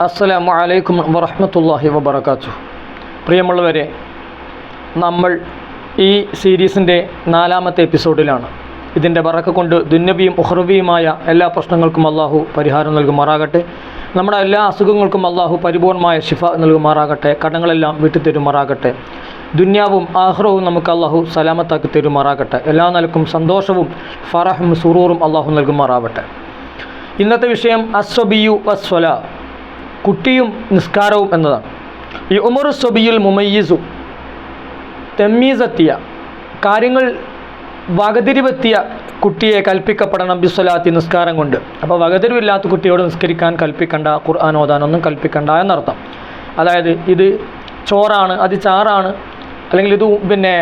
അസ്സലാമു അലൈക്കും വറഹമത്തല്ലാഹി വബറകാതുഹു. പ്രിയമുള്ളവരെ നമ്മൾ ഈ സീരീസിന്റെ നാലാമത്തെ എപ്പിസോഡിലാണ്. ഇതിന്റെ വറക്ക കൊണ്ട് ദുന്നബിയും ഉഹ്റബിയുമായ എല്ലാ പ്രശ്നങ്ങൾക്കും അള്ളാഹു പരിഹാരം നൽകുമാറാകട്ടെ. നമ്മുടെ എല്ലാ അസുഖങ്ങൾക്കും അള്ളാഹു പരിപൂർണമായ ശിഫ നൽകുമാറാകട്ടെ. കടങ്ങളെല്ലാം വിട്ടുതരുമാറാകട്ടെ ദുന്യാവും ആഹ്റവും നമുക്ക് അള്ളാഹു സലാമത്താക്കി തരുമാറാകട്ടെ. എല്ലാ നിലക്കും സന്തോഷവും ഫറഹും സുറൂറും അള്ളാഹു നൽകുമാറാവട്ടെ. ഇന്നത്തെ വിഷയം അസ്വബിയു അസ്വല കുട്ടിയും നിസ്കാരവും എന്നതാണ്. ഈ ഉമർ സൊബിയുൽ മുമയ്യിസു തെമ്മീസെത്തിയ കാര്യങ്ങൾ വകതിരിവെത്തിയ കുട്ടിയെ കൽപ്പിക്കപ്പെടണം ബിസ്വലാത്തി നിസ്കാരം കൊണ്ട്. അപ്പോൾ വകതിരിവില്ലാത്ത കുട്ടിയോട് നിസ്കരിക്കാൻ കൽപ്പിക്കണ്ട ഖുർആൻ ഓതാനൊന്നും കൽപ്പിക്കണ്ട എന്നർത്ഥം. അതായത് ഇത് ചോറാണ് അത് ചാറാണ് അല്ലെങ്കിൽ ഇത് പിന്നെ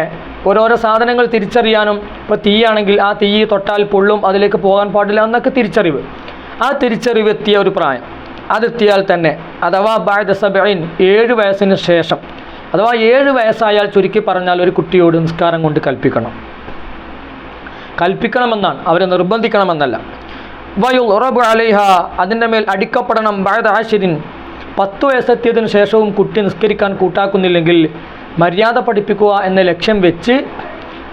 ഓരോരോ സാധനങ്ങൾ തിരിച്ചറിയാനും ഇപ്പോൾ തീയാണെങ്കിൽ ആ തീ തൊട്ടാൽ പൊള്ളും അതിലേക്ക് പോകാൻ പാടില്ല എന്നൊക്കെ തിരിച്ചറിവ്. ആ തിരിച്ചറിവെത്തിയ ഒരു പ്രായം. അതെത്തിയാൽ തന്നെ അഥവാ ബാദ സബൈൻ ഏഴ് വയസ്സിന് ശേഷം. അഥവാ ഏഴ് വയസ്സായാൽ ചുരുക്കി പറഞ്ഞാൽ ഒരു കുട്ടിയോട് നിസ്കാരം കൊണ്ട് കൽപ്പിക്കണം. കൽപ്പിക്കണമെന്നാണ് അവരെ നിർബന്ധിക്കണമെന്നല്ല. വയു ഉറബ് അലൈഹ അതിന്റെ മേൽ അടിക്കപ്പെടണം ബാദ ആശിരിൻ പത്ത് വയസ്സെത്തിയതിനു ശേഷവും കുട്ടി നിസ്കരിക്കാൻ കൂട്ടാക്കുന്നില്ലെങ്കിൽ മര്യാദ പഠിപ്പിക്കുക എന്ന ലക്ഷ്യം വെച്ച്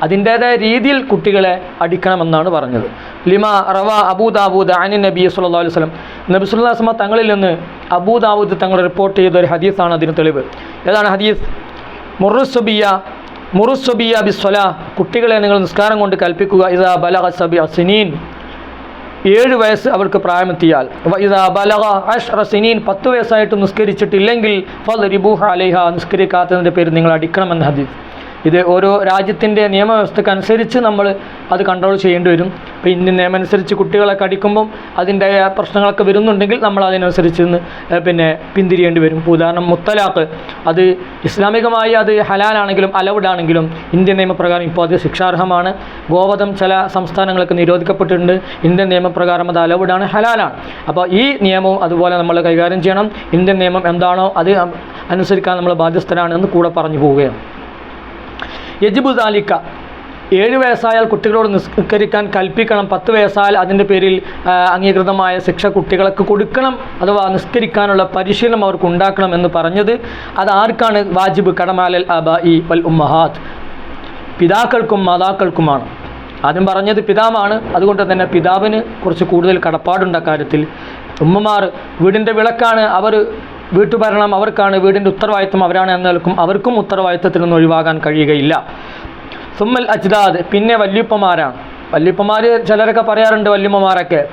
അതിന്റേതായ രീതിയിൽ കുട്ടികളെ അടിക്കണമെന്നാണ് പറഞ്ഞത്. ലിമ റവ അബൂദാബൂദ് അനി നബി സുല്ലാ അലൈഹി സ്വലം നബി സുല്ലാസ്മ തങ്ങളിൽ നിന്ന് അബൂദാബൂദ് തങ്ങൾ റിപ്പോർട്ട് ചെയ്ത ഒരു ഹദീസാണ് അതിന് തെളിവ്. ഏതാണ് ഹദീസ്? മുറുസുബിയ മുറുസുബിയ ബിസ്വല. കുട്ടികളെ നിങ്ങൾ നിസ്കാരം കൊണ്ട് കൽപ്പിക്കുക. ഇതാ ബലഹ സബി അസിനീൻ ഏഴ് വയസ്സ് അവർക്ക് പ്രായമെത്തിയാൽ. ഇതാ ബലഹ അഷ് റസിനീൻ പത്ത് വയസ്സായിട്ട് നിസ്കരിച്ചിട്ടില്ലെങ്കിൽ ഫൽ റിബൂഹ അലേഹ. നിസ്കരിക്കാത്തതിന്റെ പേര് നിങ്ങൾ അടിക്കണമെന്ന് ഹദീസ്. ഇത് ഓരോ രാജ്യത്തിന്റെ നിയമവ്യവസ്ഥക്കനുസരിച്ച് നമ്മൾ അത് കൺട്രോൾ ചെയ്യേണ്ടി വരും. ഇപ്പോൾ ഇന്ത്യൻ നിയമം അനുസരിച്ച് കുട്ടികളെ അടിക്കുമ്പം അതിന്റെ പ്രശ്നങ്ങളൊക്കെ വരുന്നുണ്ടെങ്കിൽ നമ്മൾ അതിനനുസരിച്ച് നിന്ന് പിന്നെ പിന്തിരിയേണ്ടി വരും. ഉദാഹരണം മുത്തലാഖ് അത് ഇസ്ലാമികമായി അത് ഹലാലാണെങ്കിലും അലൗഡ് ആണെങ്കിലും ഇന്ത്യൻ നിയമപ്രകാരം ഇപ്പോൾ അത് ശിക്ഷാർഹമാണ്. ഗോവധം ചില സംസ്ഥാനങ്ങൾക്ക് നിരോധിക്കപ്പെട്ടിട്ടുണ്ട്. ഇന്ത്യൻ നിയമപ്രകാരം അത് അലൗഡാണ് ഹലാലാണ്. അപ്പോൾ ഈ നിയമവും അതുപോലെ നമ്മൾ കൈകാര്യം ചെയ്യണം. ഇന്ത്യൻ നിയമം എന്താണോ അത് അനുസരിക്കാൻ നമ്മൾ ബാധ്യസ്ഥരാണ് എന്ന് കൂടെ പറഞ്ഞു പോവുകയാണ്. യജിബു ദാലിക്ക. ഏഴ് വയസ്സായാൽ കുട്ടികളോട് നിസ്കരിക്കാൻ കൽപ്പിക്കണം. പത്ത് വയസ്സായാൽ അതിന്റെ പേരിൽ അംഗീകൃതമായ ശിക്ഷ കുട്ടികൾക്ക് കൊടുക്കണം അഥവാ നിസ്കരിക്കാനുള്ള പരിശീലനം അവർക്ക് ഉണ്ടാക്കണം എന്ന് പറഞ്ഞത്. അത് ആർക്കാണ്? വാജിബ് കടമാലൽ അബ ഇ വൽ ഉമ്മഹാദ് പിതാക്കൾക്കും മാതാക്കൾക്കുമാണ്. ആദ്യം പറഞ്ഞത് പിതാവാണ്. അതുകൊണ്ട് തന്നെ പിതാവിന് കുറച്ച് കൂടുതൽ കടപ്പാടുണ്ട് അക്കാര്യത്തിൽ. ഉമ്മമാർ വീടിന്റെ വിളക്കാണ്. അവർ വീട്ടുഭരണം അവർക്കാണ് വീടിന്റെ ഉത്തരവാദിത്വം അവരാണ് എന്ന് നിൽക്കും അവർക്കും ഉത്തരവാദിത്വത്തിൽ നിന്ന് ഒഴിവാകാൻ കഴിയുകയില്ല. സുമ്മൽ അജ്ദാദ് പിന്നെ വല്യപ്പമാരാണ്. വല്യപ്പമാർ ചിലരൊക്കെ പറയാറുണ്ട് വല്യമ്മമാരൊക്കെ.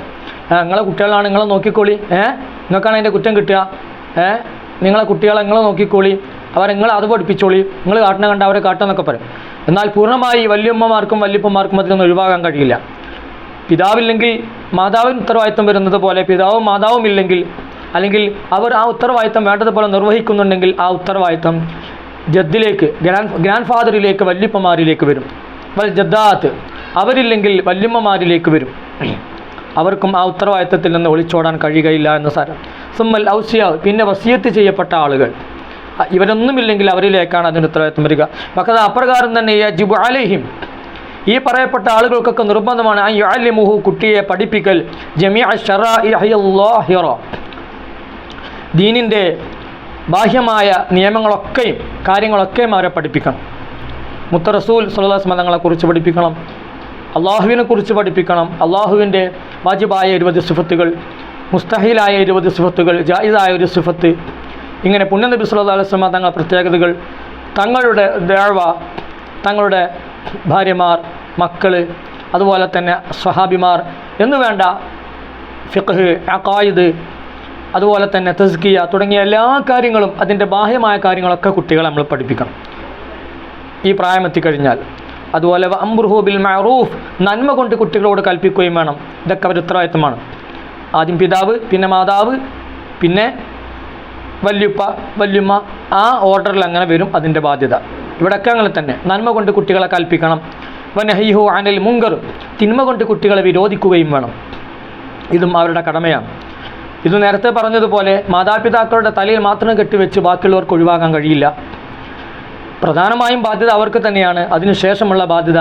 "ആ, നിങ്ങളെ കുട്ടികളാണ് നിങ്ങളെ നോക്കിക്കോളി. ഏ നിങ്ങൾക്കാണ് അതിന്റെ കുറ്റം കിട്ടുക. ഏ നിങ്ങളെ കുട്ടികളെ നിങ്ങൾ നോക്കിക്കോളി. അവർ നിങ്ങൾ അത് പഠിപ്പിച്ചോളി. നിങ്ങൾ കാട്ടണം കണ്ട അവരെ കാട്ടെന്നൊക്കെ പറയും. എന്നാൽ പൂർണമായി വല്യമ്മമാർക്കും വല്യപ്പന്മാർക്കും നിന്ന് ഒഴിവാകാൻ കഴിയില്ല. പിതാവില്ലെങ്കിൽ മാതാവിന് ഉത്തരവാദിത്വം വരുന്നത് പോലെ പിതാവും മാതാവും ഇല്ലെങ്കിൽ അല്ലെങ്കിൽ അവർ ആ ഉത്തരവാദിത്തം വേണ്ടതുപോലെ നിർവഹിക്കുന്നുണ്ടെങ്കിൽ ആ ഉത്തരവാദിത്തം ജദ്ദിലേക്ക് ഗ്രാൻഡ് ഗ്രാൻഡ് ഫാദറിലേക്ക് വല്യപ്പമാരിലേക്ക് വരും. വൽ ജദ്ദാത്ത് അവരില്ലെങ്കിൽ വല്യമ്മമാരിലേക്ക് വരും. അവർക്കും ആ ഉത്തരവാദിത്തത്തിൽ നിന്ന് ഒളിച്ചോടാൻ കഴിയുകയില്ല എന്ന സാരം. സുമ്മൽ ഔസിയാ പിന്നെ വസിയത്ത് ചെയ്യപ്പെട്ട ആളുകൾ. ഇവരൊന്നുമില്ലെങ്കിൽ അവരിലേക്കാണ് അതിന് ഉത്തരവാദിത്തം വരിക. പക്ഷേ അപ്രകാരം തന്നെ യജിബു ഈ പറയപ്പെട്ട ആളുകൾക്കൊക്കെ നിർബന്ധമാണ് ആ യുഅല്ലിമുഹു കുട്ടിയെ പഠിപ്പിക്കൽ. ജമിഅ ഷറാഇഹിറ ദീനിന്റെ ബാഹ്യമായ നിയമങ്ങളൊക്കെയും കാര്യങ്ങളൊക്കെയും അവരെ പഠിപ്പിക്കണം. മുത്ത റസൂൽ സല്ലാസ് മതങ്ങളെക്കുറിച്ച് പഠിപ്പിക്കണം. അള്ളാഹുവിനെ കുറിച്ച് പഠിപ്പിക്കണം. അള്ളാഹുവിന്റെ വാജിബായ ഇരുപത് സിഫത്തുകൾ മുസ്തഹിലായ ഇരുപത് സിഫത്തുകൾ ജായിദായ ഒരു സിഫത്ത് ഇങ്ങനെ പുണ്യനബി സല്ലാ അലൈഹി സ്വലമ തങ്ങളുടെ പ്രത്യേകതകൾ തങ്ങളുടെ ദേവ തങ്ങളുടെ ഭാര്യമാർ മക്കൾ അതുപോലെ തന്നെ സ്വഹാബിമാർ എന്നു വേണ്ട ഫിഖ് അക്കായിദ് അതുപോലെ തന്നെ തസ്കിയ തുടങ്ങിയ എല്ലാ കാര്യങ്ങളും അതിന്റെ ബാഹ്യമായ കാര്യങ്ങളൊക്കെ കുട്ടികളെ നമ്മൾ പഠിപ്പിക്കണം. ഈ പ്രായമെത്തിക്കഴിഞ്ഞാൽ അതുപോലെ അംബുർഹു ബിൽ നന്മ കൊണ്ട് കുട്ടികളോട് കൽപ്പിക്കുകയും വേണം. ഇതൊക്കെ അവർ ഉത്തരവാദിത്തമാണ്. ആദ്യം പിതാവ് പിന്നെ മാതാവ് പിന്നെ വല്യുപ്പ വല്യുമ്മ ആ ഓർഡറിൽ അങ്ങനെ വരും അതിന്റെ ബാധ്യത. ഇവിടെയൊക്കെ അങ്ങനെ തന്നെ. നന്മ കൊണ്ട് കുട്ടികളെ കൽപ്പിക്കണം. വനഹിഹു അനിൽ മുങ്കർ തിന്മ കൊണ്ട് കുട്ടികളെ വിരോധിക്കുകയും വേണം. ഇതും അവരുടെ കടമയാണ്. ഇത് നേരത്തെ പറഞ്ഞതുപോലെ മാതാപിതാക്കളുടെ തലയിൽ മാത്രം കെട്ടിവെച്ച് ബാക്കിയുള്ളവർക്ക് ഒഴിവാക്കാൻ കഴിയില്ല. പ്രധാനമായും ബാധ്യത അവർക്ക് തന്നെയാണ്. അതിനുശേഷമുള്ള ബാധ്യത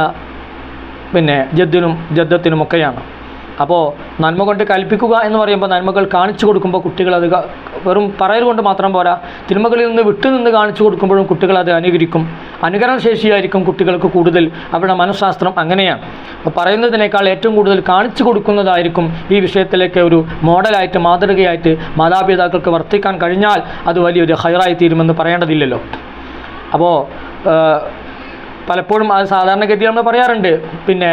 പിന്നെ ജദ്ദിനും ജദ്ദത്തിനുമൊക്കെയാണ്. അപ്പോൾ നന്മ കൊണ്ട് കൽപ്പിക്കുക എന്ന് പറയുമ്പോൾ നന്മകൾ കാണിച്ചു കൊടുക്കുമ്പോൾ കുട്ടികൾ അത് വെറും പറയൽ കൊണ്ട് മാത്രം പോരാ. തിന്മകളിൽ നിന്ന് വിട്ടുനിന്ന് കാണിച്ചു കൊടുക്കുമ്പോഴും കുട്ടികൾ അത് അനുകരിക്കും. അനുകരണശേഷിയായിരിക്കും കുട്ടികൾക്ക് കൂടുതൽ. അവരുടെ മനഃശാസ്ത്രം അങ്ങനെയാണ്. അപ്പോൾ പറയുന്നതിനേക്കാൾ ഏറ്റവും കൂടുതൽ കാണിച്ചു കൊടുക്കുന്നതായിരിക്കും ഈ വിഷയത്തിലേക്ക് ഒരു മോഡലായിട്ട് മാതൃകയായിട്ട് മാതാപിതാക്കൾക്ക് വർത്തിക്കാൻ കഴിഞ്ഞാൽ അത് വലിയൊരു ഹയറായി തീരുമെന്ന് പറയേണ്ടതില്ലല്ലോ. അപ്പോൾ പലപ്പോഴും അത് സാധാരണഗതിയിൽ നമ്മൾ പറയാറുണ്ട്. പിന്നെ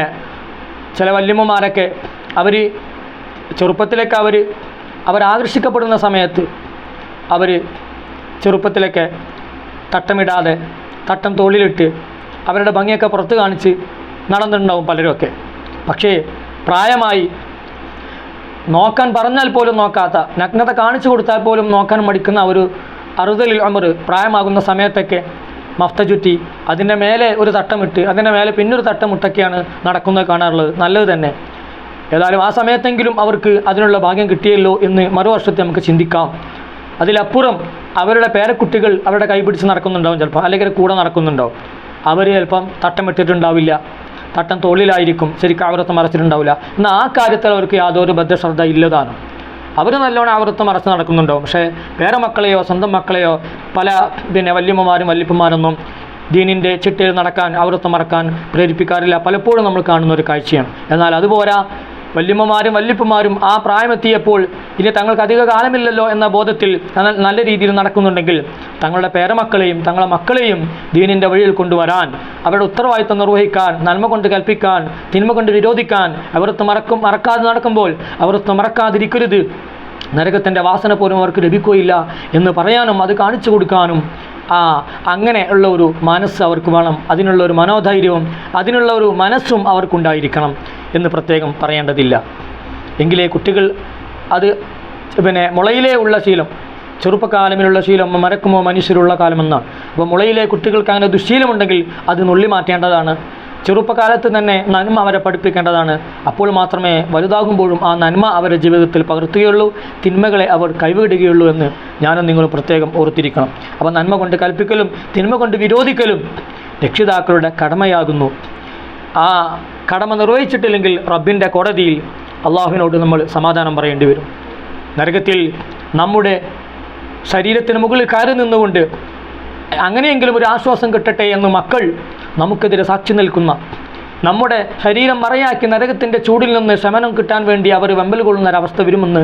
ചില വല്യമ്മമാരൊക്കെ അവർ ചെറുപ്പത്തിലൊക്കെ അവർ അവരാകർഷിക്കപ്പെടുന്ന സമയത്ത് അവർ ചെറുപ്പത്തിലൊക്കെ തട്ടമിടാതെ തട്ടം തോളിലിട്ട് അവരുടെ ഭംഗിയൊക്കെ പുറത്ത് കാണിച്ച് നടന്നിട്ടുണ്ടാവും പലരുമൊക്കെ. പക്ഷേ പ്രായമായി നോക്കാൻ പറഞ്ഞാൽ പോലും നോക്കാത്ത നഗ്നത കാണിച്ചു കൊടുത്താൽ പോലും നോക്കാൻ മടിക്കുന്ന ഒരു അറുതലിൽ അമർ പ്രായമാകുന്ന സമയത്തൊക്കെ മഫ്ത ചുറ്റി അതിന്റെ മേലെ ഒരു തട്ടമിട്ട് അതിന്റെ മേലെ പിന്നൊരു തട്ടമിട്ടൊക്കെയാണ് നടക്കുന്നത് കാണാറുള്ളത്. നല്ലത് തന്നെ. ഏതായാലും ആ സമയത്തെങ്കിലും അവർക്ക് അതിനുള്ള ഭാഗ്യം കിട്ടിയല്ലോ എന്ന് മറുവർഷത്തെ നമുക്ക് ചിന്തിക്കാം. അതിലപ്പുറം അവരുടെ പേരക്കുട്ടികൾ അവരുടെ കൈപിടിച്ച് നടക്കുന്നുണ്ടാവും ചിലപ്പോൾ അല്ലെങ്കിൽ കൂടെ നടക്കുന്നുണ്ടാവും. അവർ ചിലപ്പം തട്ടം ഇട്ടിട്ടുണ്ടാവില്ല. തട്ടം തോളിലായിരിക്കും ശരിക്കും ആവൃത്തം മറച്ചിട്ടുണ്ടാവില്ല. എന്നാൽ ആ കാര്യത്തിൽ അവർക്ക് യാതൊരു ബദ്ധശ്രദ്ധ ഇല്ലതാണ്. അവർ നല്ലോണം ആവൃത്തം മറച്ച് നടക്കുന്നുണ്ടാവും. പക്ഷേ വേറെ മക്കളെയോ സ്വന്തം മക്കളെയോ പല പിന്നെ വല്യമ്മമാരും വല്യപ്പന്മാരൊന്നും ദീനിന്റെ ചിട്ടയിൽ നടക്കാൻ ആവൃത്തം മറക്കാൻ പ്രേരിപ്പിക്കാറില്ല. പലപ്പോഴും നമ്മൾ കാണുന്ന ഒരു കാഴ്ചയാണ്. എന്നാൽ അതുപോരാ വല്യമ്മമാരും വല്യപ്പന്മാരും ആ പ്രായമെത്തിയപ്പോൾ ഇനി തങ്ങൾക്ക് അധിക കാലമില്ലല്ലോ എന്ന ബോധത്തിൽ നല്ല രീതിയിൽ നടക്കുന്നുണ്ടെങ്കിൽ തങ്ങളുടെ പേരമക്കളെയും തങ്ങളുടെ മക്കളെയും ദീനിന്റെ വഴിയിൽ കൊണ്ടുവരാൻ അവരുടെ ഉത്തരവാദിത്വം നിർവഹിക്കാൻ നന്മ കൊണ്ട് കൽപ്പിക്കാൻ തിന്മ കൊണ്ട് വിരോധിക്കാൻ അവർക്ക് മറക്കും മറക്കാതെ നടക്കുമ്പോൾ അവർക്ക് മറക്കാതിരിക്കരുത്. നരകത്തിന്റെ വാസന പോലും അവർക്ക് ലഭിക്കുകയില്ല എന്ന് പറയാനും അത് കാണിച്ചു കൊടുക്കാനും ആ അങ്ങനെ ഉള്ള ഒരു മനസ്സ് അവർക്ക് വേണം. അതിനുള്ള ഒരു മനോധൈര്യവും അതിനുള്ള ഒരു മനസ്സും അവർക്കുണ്ടായിരിക്കണം എന്ന് പ്രത്യേകം പറയേണ്ടതില്ല. എങ്കിലേ കുട്ടികൾ അത് പിന്നെ മുളയിലേ ഉള്ള ശീലം ചെറുപ്പകാലമിലുള്ള ശീലം മരക്കുമോ മനുഷ്യരുള്ള കാലമെന്നാണ്. അപ്പോൾ മുളയിലെ കുട്ടികൾക്ക് അങ്ങനെ ദുശീലമുണ്ടെങ്കിൽ അത് നുള്ളി മാറ്റേണ്ടതാണ്. ചെറുപ്പകാലത്ത് തന്നെ നന്മ അവരെ പഠിപ്പിക്കേണ്ടതാണ്. അപ്പോൾ മാത്രമേ വലുതാകുമ്പോഴും ആ നന്മ അവരുടെ ജീവിതത്തിൽ പകർത്തുകയുള്ളൂ തിന്മകളെ അവർ കൈവിടുകയുള്ളൂ എന്ന് ഞാനും നിങ്ങൾ പ്രത്യേകം ഓർത്തിരിക്കണം. അപ്പോൾ നന്മ കൊണ്ട് കൽപ്പിക്കലും തിന്മ കൊണ്ട് വിരോധിക്കലും രക്ഷിതാക്കളുടെ കടമയാകുന്നു. ആ കടമ നിർവഹിച്ചിട്ടില്ലെങ്കിൽ റബ്ബിന്റെ കോടതിയിൽ അള്ളാഹുവിനോട് നമ്മൾ സമാധാനം പറയേണ്ടി വരും. നരകത്തിൽ നമ്മുടെ ശരീരത്തിന് മുകളിൽ കയറി നിന്നുകൊണ്ട് അങ്ങനെയെങ്കിലും ഒരു ആശ്വാസം കിട്ടട്ടെ എന്ന് മക്കൾ നമുക്കെതിരെ സാക്ഷി നിൽക്കുന്ന നമ്മുടെ ശരീരം മറയാക്കി നരകത്തിന്റെ ചൂടിൽ നിന്ന് ശമനം കിട്ടാൻ വേണ്ടി അവർ വെമ്പൽ കൊള്ളുന്ന ഒരവസ്ഥ വരുമെന്ന്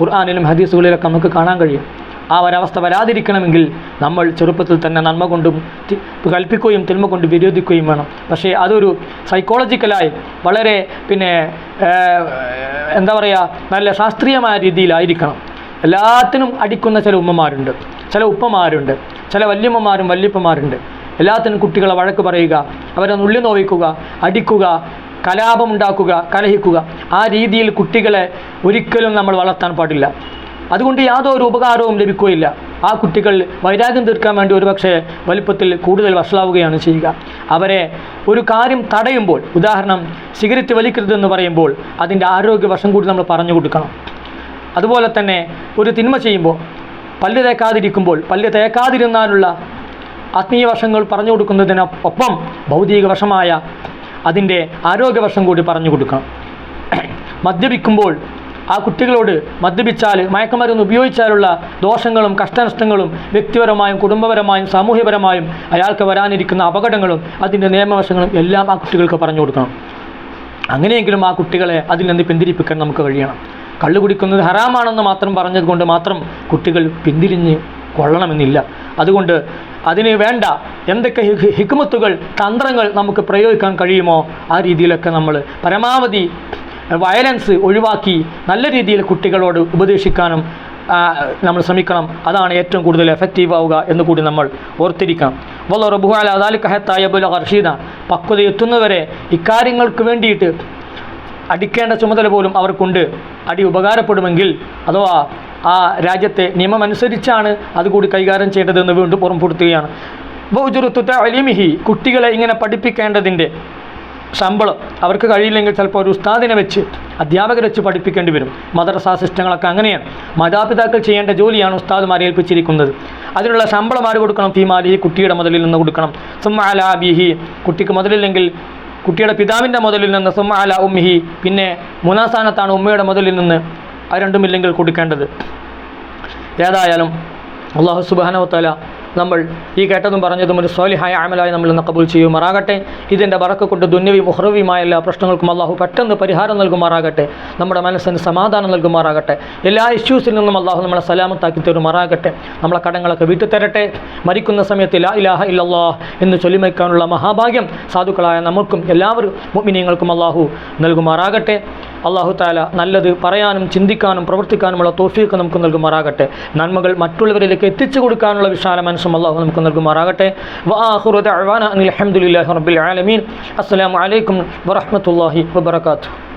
ഖുർആാനിലും ഹദീസുകളിലൊക്കെ നമുക്ക് കാണാൻ കഴിയും. ആ ഒരവസ്ഥ വരാതിരിക്കണമെങ്കിൽ നമ്മൾ ചെറുപ്പത്തിൽ തന്നെ നന്മ കൊണ്ടും കൽപ്പിക്കുകയും തിന്മ കൊണ്ട് വിരോധിക്കുകയും വേണം. പക്ഷേ അതൊരു സൈക്കോളജിക്കലായി വളരെ പിന്നെ എന്താ പറയുക നല്ല ശാസ്ത്രീയമായ രീതിയിലായിരിക്കണം. എല്ലാത്തിനും അടിക്കുന്ന ചില ഉമ്മമാരുണ്ട്. ചില ഉപ്പമാരുണ്ട്. ചില വല്യമ്മമാരും വല്യപ്പന്മാരുണ്ട് എല്ലാത്തിനും കുട്ടികളെ വഴക്ക് പറയുക അവരെ നുള്ളി നോവിക്കുക അടിക്കുക കലാപമുണ്ടാക്കുക കലഹിക്കുക. ആ രീതിയിൽ കുട്ടികളെ ഒരിക്കലും നമ്മൾ വളർത്താൻ പാടില്ല. അതുകൊണ്ട് യാതൊരു ഉപകാരവും ലഭിക്കുകയില്ല. ആ കുട്ടികൾ വൈരാഗ്യം തീർക്കാൻ വേണ്ടി ഒരുപക്ഷെ വലിപ്പത്തിൽ കൂടുതൽ വഷളാവുകയാണ് ചെയ്യുക. അവരെ ഒരു കാര്യം തടയുമ്പോൾ ഉദാഹരണം സിഗരറ്റ് വലിക്കരുതെന്ന് പറയുമ്പോൾ അതിന്റെ ആരോഗ്യ വശം കൂടി നമ്മൾ പറഞ്ഞു കൊടുക്കണം. അതുപോലെ തന്നെ ഒരു തിന്മ ചെയ്യുമ്പോൾ പല്ല് തേക്കാതിരിക്കുമ്പോൾ പല്ല് തേക്കാതിരുന്നാലുള്ള ആത്മീയ വശങ്ങൾ പറഞ്ഞു കൊടുക്കുന്നതിനൊപ്പം ഭൗതിക വശമായ അതിന്റെ ആരോഗ്യവശം കൂടി പറഞ്ഞു കൊടുക്കണം. മദ്യപിക്കുമ്പോൾ ആ കുട്ടികളോട് മദ്യപിച്ചാൽ മയക്കുമരുന്ന് ഉപയോഗിച്ചാലുള്ള ദോഷങ്ങളും കഷ്ടനഷ്ടങ്ങളും വ്യക്തിപരമായും കുടുംബപരമായും സാമൂഹ്യപരമായും അയാൾക്ക് വരാനിരിക്കുന്ന അപകടങ്ങളും അതിന്റെ നിയമവശങ്ങളും എല്ലാം ആ കുട്ടികൾക്ക് പറഞ്ഞു കൊടുക്കണം. അങ്ങനെയെങ്കിലും ആ കുട്ടികളെ അതിൽ നിന്ന് പിന്തിരിപ്പിക്കാൻ നമുക്ക് കഴിയണം. കള്ളു കുടിക്കുന്നത് ഹറാമാണെന്ന് മാത്രം പറഞ്ഞതുകൊണ്ട് മാത്രം കുട്ടികൾ പിന്തിരിഞ്ഞ് കൊള്ളണമെന്നില്ല. അതുകൊണ്ട് അതിന് വേണ്ട എന്തൊക്കെ ഹിക്മത്തുകൾ തന്ത്രങ്ങൾ നമുക്ക് പ്രയോഗിക്കാൻ കഴിയുമോ? ആ രീതിയിലൊക്കെ നമ്മൾ പരമാവധി വയലൻസ് ഒഴിവാക്കി നല്ല രീതിയിൽ കുട്ടികളോട് ഉപദേശിക്കാനും നമ്മൾ ശ്രമിക്കണം. അതാണ് ഏറ്റവും കൂടുതൽ എഫക്റ്റീവ് ആവുക എന്ന് കൂടി നമ്മൾ ഓർത്തിരിക്കണം. വല്ല റബുഹാല കഹത്തായ ബുല ഹർഷീദ പക്വത എത്തുന്നവരെ ഇക്കാര്യങ്ങൾക്ക് വേണ്ടിയിട്ട് അടിക്കേണ്ട ചുമതല പോലും അവർക്കുണ്ട്. അടി ഉപകാരപ്പെടുമെങ്കിൽ അഥവാ ആ രാജ്യത്തെ നിയമമനുസരിച്ചാണ് അതുകൂടി കൈകാര്യം ചെയ്യേണ്ടതെന്ന് വീണ്ടും ഓർമ്മപ്പെടുത്തുകയാണ്. ബൗജുറുത്തുത്ത അലിമിഹി കുട്ടികളെ ഇങ്ങനെ പഠിപ്പിക്കേണ്ടതിന്റെ ശമ്പളം അവർക്ക് കഴിയില്ലെങ്കിൽ ചിലപ്പോൾ ഒരു ഉസ്താദിനെ വെച്ച് അധ്യാപകരെ വെച്ച് പഠിപ്പിക്കേണ്ടി വരും. മദ്രസാ സിസ്റ്റങ്ങളൊക്കെ അങ്ങനെയാണ്. മാതാപിതാക്കൾ ചെയ്യേണ്ട ജോലിയാണ് ഉസ്താദുമാരെ ഏൽപ്പിച്ചിരിക്കുന്നത്. അതിനുള്ള ശമ്പളം ആര് കൊടുക്കണം? ഫീമാലി കുട്ടിയുടെ മുതലിൽ നിന്ന് കൊടുക്കണം. സുമാലാബിഹി കുട്ടിക്ക് മുതലില്ലെങ്കിൽ കുട്ടിയുടെ പിതാവിന്റെ മുതലിൽ നിന്ന് സുമാല ഉമ്മിഹി. പിന്നെ മൂന്നാം സ്ഥാനത്താണ് ഉമ്മയുടെ മുതലിൽ നിന്ന് അത് രണ്ടുമില്ലെങ്കിൽ കൊടുക്കേണ്ടത്. ഏതായാലും അള്ളാഹു സുബാനവത്തല നമ്മൾ ഈ കേട്ടതും പറഞ്ഞതും ഒരു സ്വാലിഹായ അമലായി നമ്മൾ ഇന്ന് കബൂൽ ചെയ്യുമാറാകട്ടെ. ഇതിന്റെ വറക്ക് കൊണ്ട് ദുന്യവും ഉഹ്റവിയുമായ എല്ലാ പ്രശ്നങ്ങൾക്കും അള്ളാഹു പെട്ടെന്ന് പരിഹാരം നൽകുമാറാകട്ടെ. നമ്മുടെ മനസ്സിന് സമാധാനം നൽകുമാറാകട്ടെ. എല്ലാ ഇഷ്യൂസിൽ നിന്നും അള്ളാഹു നമ്മളെ സലാമത്താക്കി തരുമാറാകട്ടെ. നമ്മളെ കടങ്ങളൊക്കെ വിട്ടുതരട്ടെ മരിക്കുന്ന സമയത്ത് ലാ ഇലാഹ ഇല്ലല്ലാ എന്ന് ചൊല്ലിമയ്ക്കാനുള്ള മഹാഭാഗ്യം സാധുക്കളായ നമുക്കും എല്ലാവരും മുഅ്മിനീങ്ങൾക്കും അള്ളാഹു നൽകുമാറാകട്ടെ. അള്ളാഹു താല നല്ലത് പറയാനും ചിന്തിക്കാനും പ്രവർത്തിക്കാനുമുള്ള തോഫിയൊക്കെ നമുക്ക് നൽകുമാറാകട്ടെ. നന്മകൾ മറ്റുള്ളവരിലേക്ക് എത്തിച്ചു കൊടുക്കാനുള്ള വിശാല മനസ്സും അള്ളാഹു നമുക്ക് നൽകുമാറാകട്ടെ. വാഹുറുദ് അൽഹംദുലില്ലാഹി റബ്ബിൽ ആലമീൻ. അസ്സലാമു അലൈക്കും വറഹ്മത്തുള്ളാഹി വബറകാതുഹു.